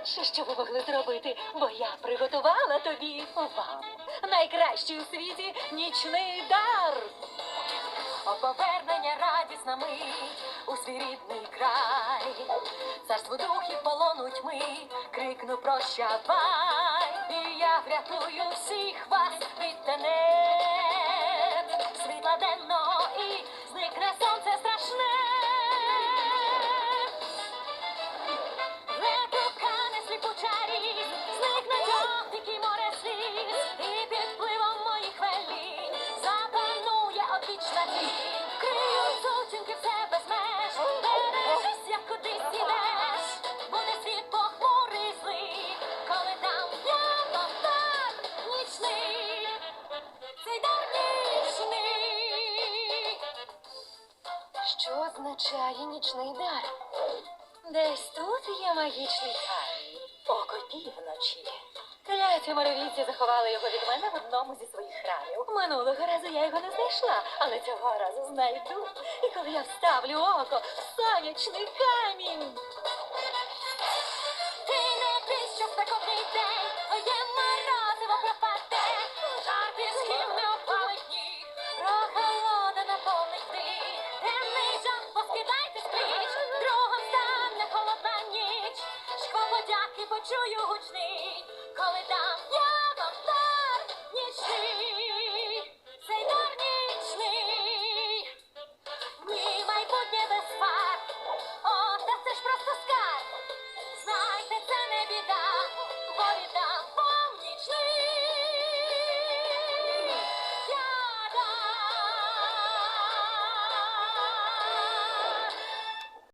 найменше, що ви могли зробити, бо я приготувала тобі вам найкращий у світі нічний дар. О, повернення радісна мить у свій рідний край. Царство духів полонуть ми, крикну прощавай. І я врятую всіх вас від тенет. Що означає нічний дар? Десь тут є магічний камінь. Півночі. Кляті моровійці заховали його від мене в одному зі своїх храмів. Минулого разу я його не знайшла, але цього разу знайду. І коли я вставлю око в сонячний камінь. Ти не що в такий день, моє морозиво пропаде, почую гучний, коли там явом дар нічний, цей дар нічний, ні майбутнє без пар, о, та це ж просто скажу.